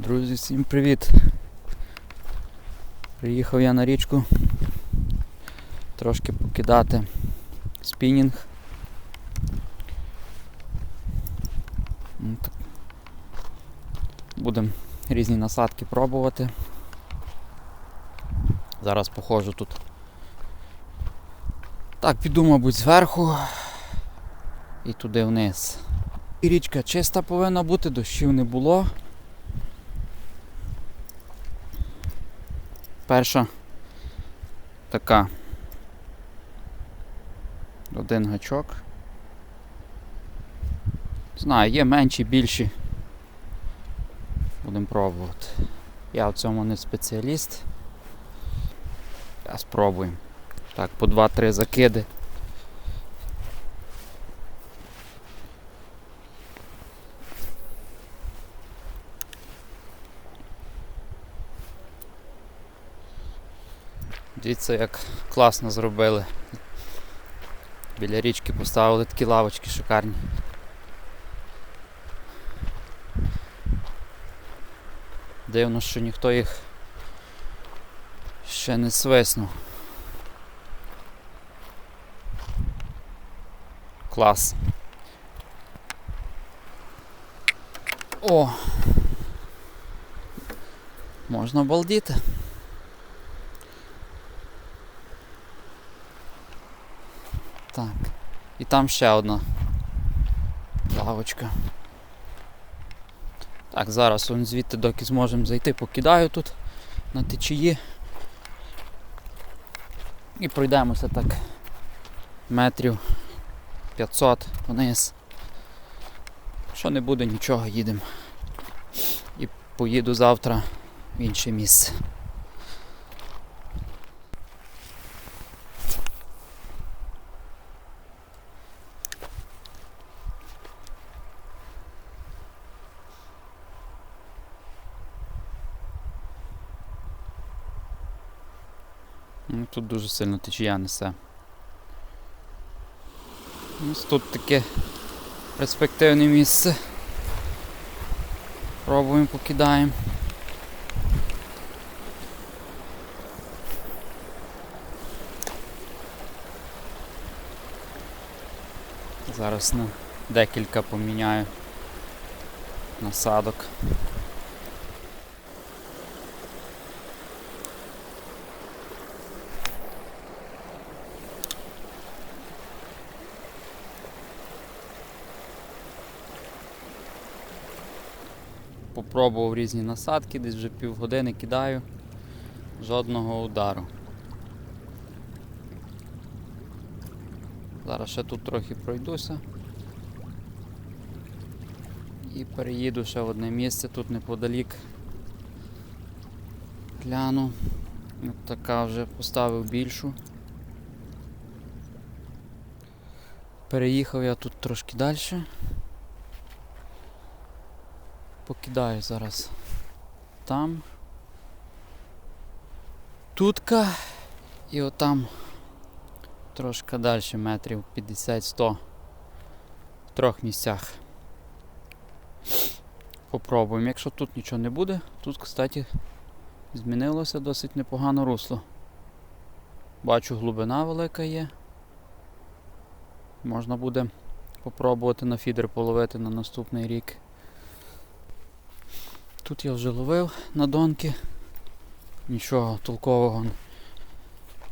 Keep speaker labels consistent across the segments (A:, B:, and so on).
A: Друзі, всім привіт! Приїхав я на річку трошки покидати спінінг. Ну. Будемо різні насадки пробувати. Зараз походжу тут. Так, піду, мабуть, зверху і туди вниз. І річка чиста повинна бути, дощів не було. Перша така. Один гачок. Знаю, є менші, більші. Будемо пробувати. Я в цьому не спеціаліст. Я спробуємо. Так, по 2-3 закиди. Дивіться, як класно зробили. Біля річки поставили такі лавочки шикарні. Дивно, що ніхто їх ще не свиснув. Клас. О! Можна балдіти. Так. І там ще одна лавочка. Так, зараз он звідти доки зможемо зайти, покидаю тут на течії. І пройдемося так метрів 500 вниз. Що не буде, нічого, їдемо. І поїду завтра в інше місце. Ну, тут дуже сильно течія несе. Ось тут таке перспективне місце. Пробуємо, покидаємо. Зараз на декілька поміняю насадок. Попробував різні насадки, десь вже півгодини кидаю, жодного удару. Зараз ще тут трохи пройдуся. І переїду ще в одне місце, тут неподалік. Гляну. От така вже поставив більшу. Переїхав я тут трошки далі. Покидаю зараз там. Тутка і отам трошки далі метрів 50-100 в трьох місцях. Попробуємо. Якщо тут нічого не буде, тут, кстати, змінилося досить непогано русло. Бачу, глибина велика є. Можна буде попробувати на фідер половити на наступний рік. Тут я вже ловив на донки, нічого толкового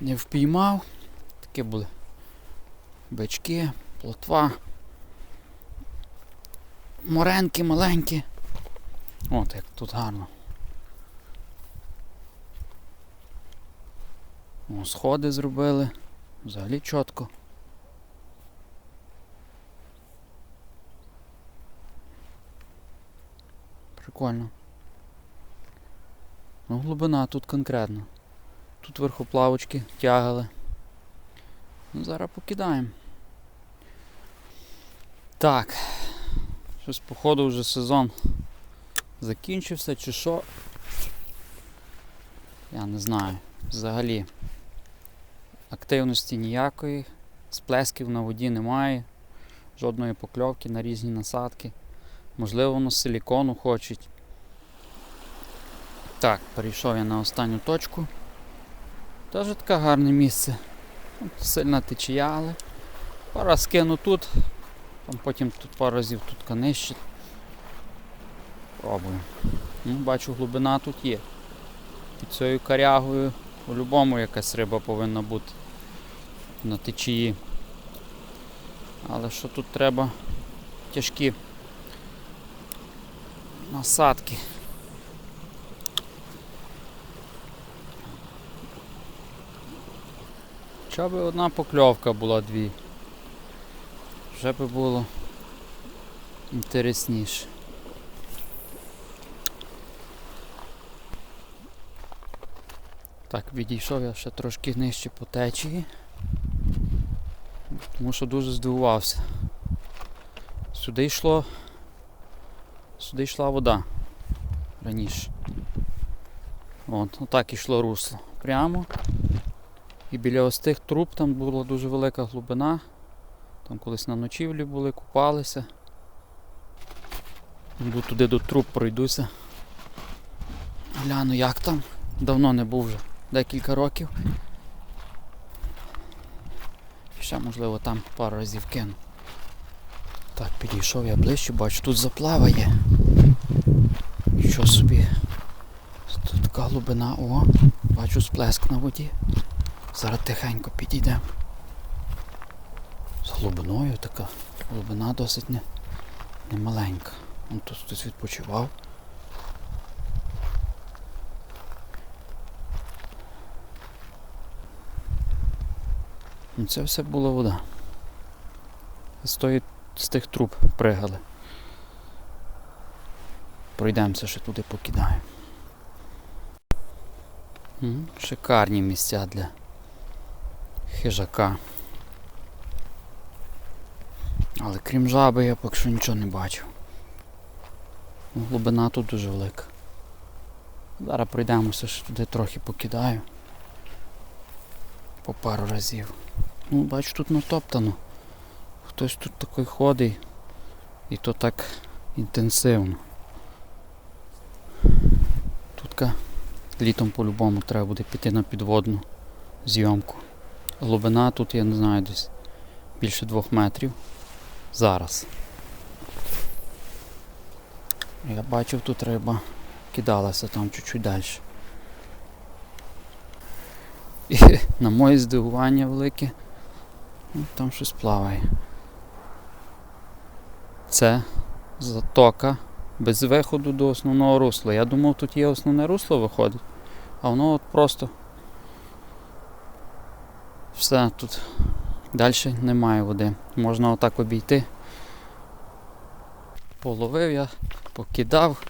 A: не впіймав. Такі були бички, плотва, моренки маленькі. От як тут гарно. О, сходи зробили. Взагалі чітко. Прикольно. Ну, глибина тут конкретно. Тут верхоплавочки тягали. Ну, зараз покидаємо. Так. Щось, походу, вже сезон закінчився чи що. Я не знаю. Взагалі. Активності ніякої, сплесків на воді немає, жодної покльовки на різні насадки. Можливо, воно силікону хочуть. Так, перейшов я на останню точку. Теж таке гарне місце. Сильна течія, але пару раз кину тут, потім тут пару разів тут нижче. Пробую. Ну, бачу, глибина тут є. Під цією корягою по-любому якась риба повинна бути на течії. Але що тут треба тяжкі насадки. Хоча би одна покльовка була дві. Вже би було інтересніше. Так, відійшов я ще трошки нижче по течії. Тому що дуже здивувався. Сюди йшло. Сюди йшла вода раніше. От, отак йшло русло. Прямо. І біля ось тих труб там була дуже велика глибина. Там колись на ночівлі були, купалися. Йду туди до труб пройдуся. Гляну як там. Давно не був вже, декілька років. Ще можливо там пару разів кину. Так, підійшов я ближче, бачу, тут заплава є. Що собі? Тут така глибина, о, бачу сплеск на воді. Зараз тихенько підійдемо. З глибиною така. Глибина досить не, немаленька. Вон тут хтось відпочивав. Ну це все була вода. З, тої, з тих труб пригали. Пройдемося ще туди покидаємо. Шикарні місця для хижака. Але крім жаби я поки що нічого не бачив. Ну, Глибина тут дуже велика. Зараз пройдемося, ще туди трохи покидаю. По пару разів. Ну, бачу, тут натоптано. Хтось тут такий ходить. І то так інтенсивно. Тут літом по-любому треба буде піти на підводну зйомку. Глибина тут, я не знаю, десь більше двох метрів. Зараз. Я бачив, тут риба кидалася там чуть-чуть далі. І на моє здивування велике, ну, там щось плаває. Це затока без виходу до основного русла. Я думав, тут є основне русло виходить, а воно от просто все тут далі немає води. Можна отак обійти. Половив я, покидав.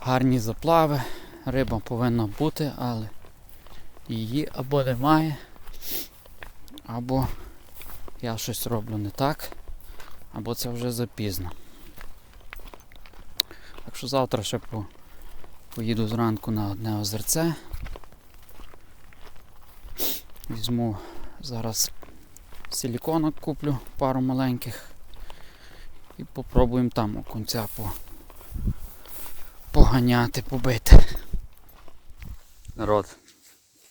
A: Гарні заплави, риба повинна бути, але її або немає, або я щось роблю не так, або це вже запізно. Так що завтра ще по, поїду зранку на одне озерце. Візьму зараз силіконок куплю пару маленьких і попробуємо там окунця по, поганяти, побити. Народ,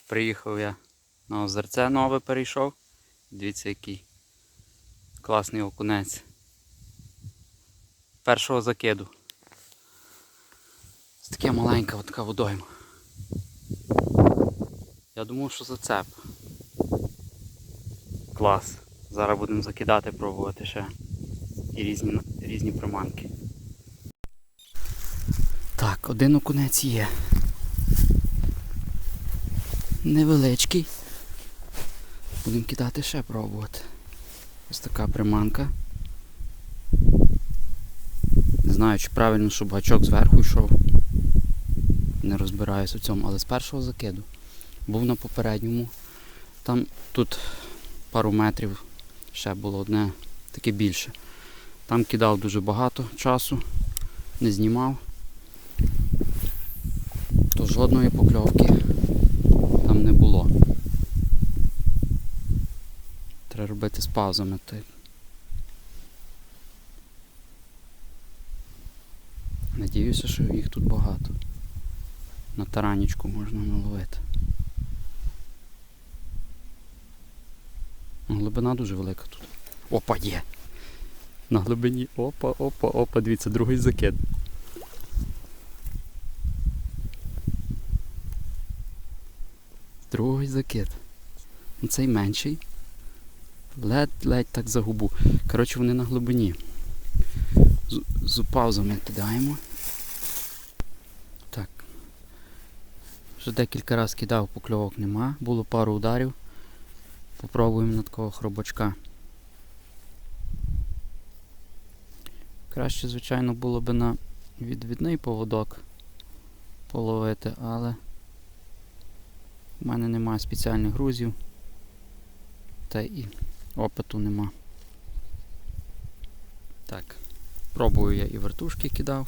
A: приїхав я на озерце нове перейшов. Дивіться, який класний окунець. Першого закиду. Це таке маленька водойма. Я думав, що зацеп. Клас. Зараз будемо закидати, пробувати ще і різні, різні приманки. Так, один окунець є. Невеличкий. Будемо кидати ще пробувати. Ось така приманка. Не знаю, чи правильно, щоб гачок зверху йшов. Не розбираюсь у цьому, але з першого закиду. Був на попередньому. Там тут пару метрів ще було одне таке більше. Там кидав дуже багато часу, не знімав. То жодної покльовки там не було. Треба робити з паузами. Надіюся, що їх тут багато. На таранічку можна наловити. Глибина дуже велика тут. Опа, є! На глибині. Опа, опа, опа, дивіться, другий закид. Другий закид. Ну, Цей менший. Ледь-ледь так за губу. Коротше, вони на глибині. З, з паузами кидаємо. Так. Вже декілька разів кидав, покльовок нема. Було пару ударів. Попробуємо на такого хробачка. Краще, звичайно, було би на відвідний поводок половити, але в мене немає спеціальних грузів. Та і опиту нема. Так. Пробую я і вертушки кидав.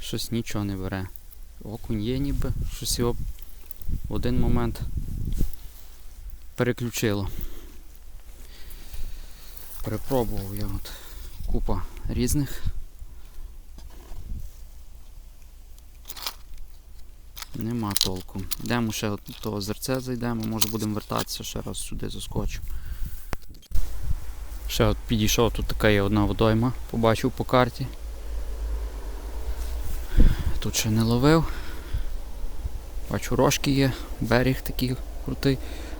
A: Щось нічого не бере. Окунь є ніби, щось його в один момент переключило. Перепробував я от купа різних. Нема толку. Йдемо ще до того озерця зайдемо, може будемо вертатися ще раз сюди заскочу. Ще от підійшов, тут така є одна водойма, побачив по карті. Тут ще не ловив. Бачу, рожки є, берег такий крутий,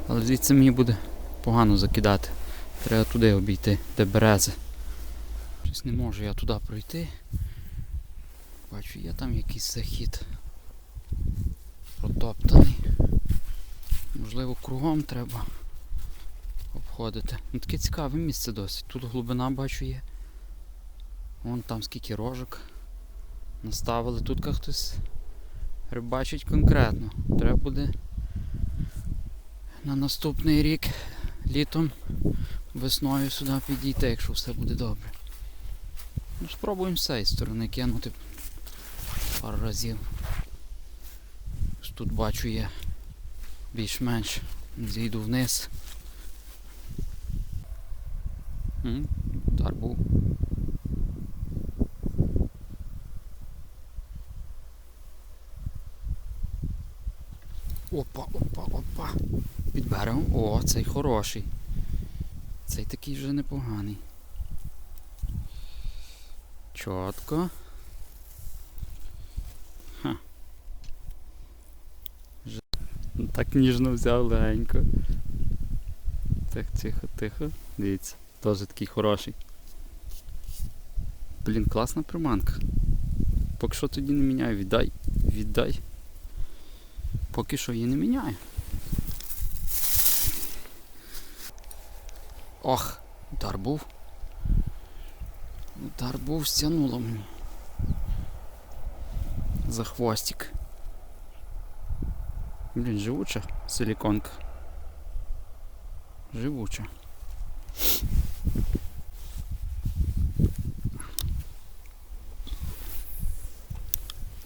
A: але звідси мені буде погано закидати. Треба туди обійти, де берези. Щось не можу я туди пройти. Бачу, є там якийсь захід протоптаний. Можливо, кругом треба обходити. Ну таке цікаве місце досить. Тут глибина бачу є. Вон там скільки рожок наставили. Тут хтось рибачить конкретно. Треба буде на наступний рік літом весною сюди підійти, якщо все буде добре. Ну, спробуємо з цієї сторони кинути пару разів. Тут бачу є більш-менш зійду вниз. Удар був. Опа, опа, опа. Під берегом. О, цей хороший. Цей такий вже непоганий. Чотко. Ха. Так ніжно взяв легенько. Так, тихо, тихо. Дивіться, теж такий хороший. Блін, класна приманка. Поки що тоді не міняю, віддай, віддай. Поки що її не міняю. Ох, удар був. Удар був, стягнуло мені. За хвостик. Блін, живуча силіконка. Живуча.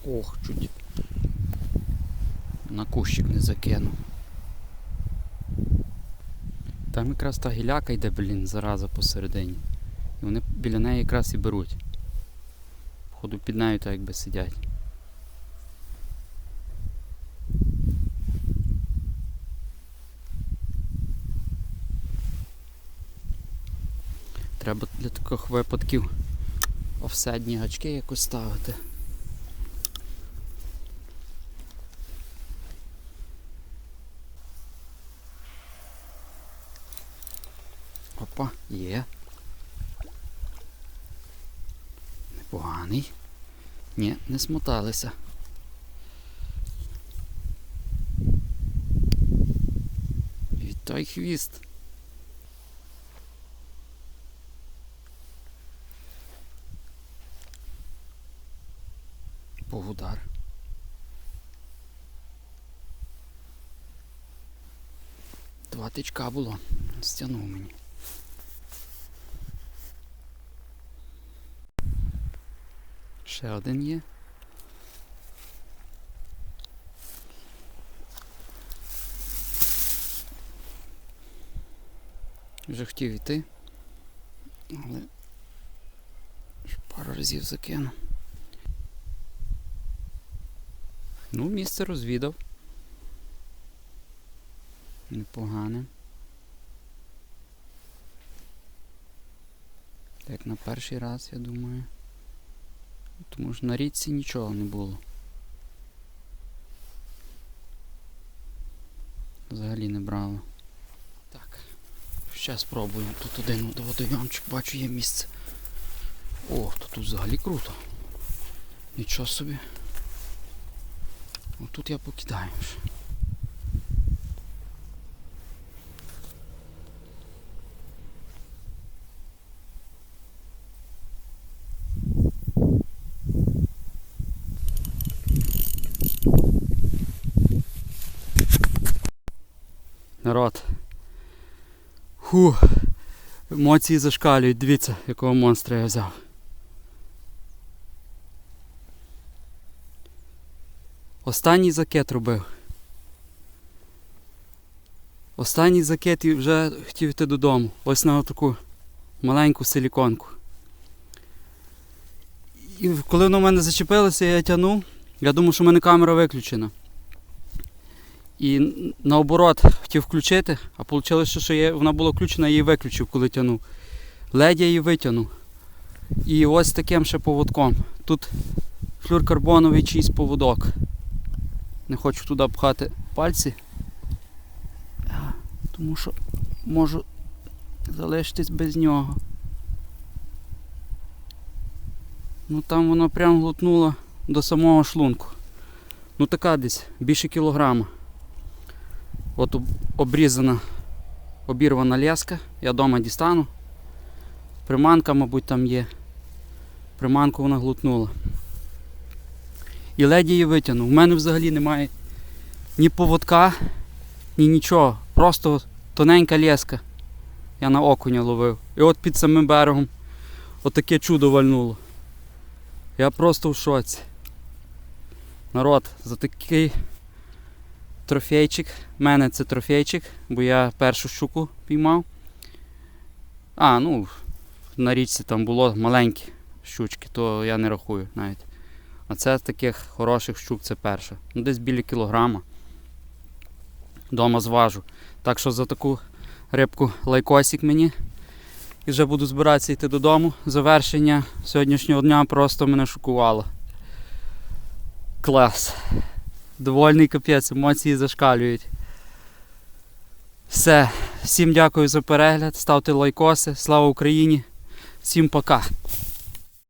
A: Ох, чуть на кущик не закинув. Там якраз та гіляка йде, блін, зараза посередині. І вони біля неї якраз і беруть. Походу під нею так якби сидять. Треба для таких випадків офсетні гачки якось ставити. Опа, є. Непоганий. Ні, не смоталися. Вітай хвіст. Богудар. Два тичка було. Стягнув мені. Ще один є. Вже хотів йти, але пару разів закинув. Ну, місце розвідав. Непогане. Як на перший раз, я думаю. Тому що на річці нічого не було. Взагалі не брало. Так. Ще спробуємо. Тут один водойомчик, бачу, є місце. О, то тут взагалі круто. Нічого собі. Отут я покидаю Народ. Ху. Емоції зашкалюють. Дивіться, якого монстра я взяв. Останній закет робив. Останній закет і вже хотів йти додому. Ось на таку маленьку силіконку. І коли воно в мене зачепилося, я тягнув, я думав, що в мене камера виключена. І наоборот хотів включити, а вийшло, що я, вона була включена, я її виключив, коли тягнув. Ледь я її витягнув. І ось таким ще поводком. Тут флюркарбоновий чийсь поводок. Не хочу туди пхати пальці. Тому що можу залишитись без нього. Ну там воно прям глотнуло до самого шлунку. Ну така десь, більше кілограма. От обрізана, обірвана леска. Я вдома дістану. Приманка, мабуть, там є. Приманку вона глутнула. І ледь її витягнув. У мене взагалі немає ні поводка, ні нічого. Просто тоненька леска. Я на окуня ловив. І от під самим берегом отаке чудо вальнуло. Я просто в шоці. Народ, за такий трофейчик. У мене це трофейчик, бо я першу щуку піймав. А, ну, на річці там було маленькі щучки, то я не рахую навіть. А це з таких хороших щук це перша. Ну, десь біля кілограма. Дома зважу. Так що за таку рибку лайкосик мені. І вже буду збиратися йти додому. Завершення сьогоднішнього дня просто мене шокувало. Клас. Довольний капець, емоції зашкалюють. Все. Всім дякую за перегляд. Ставте лайкоси. Слава Україні. Всім пока.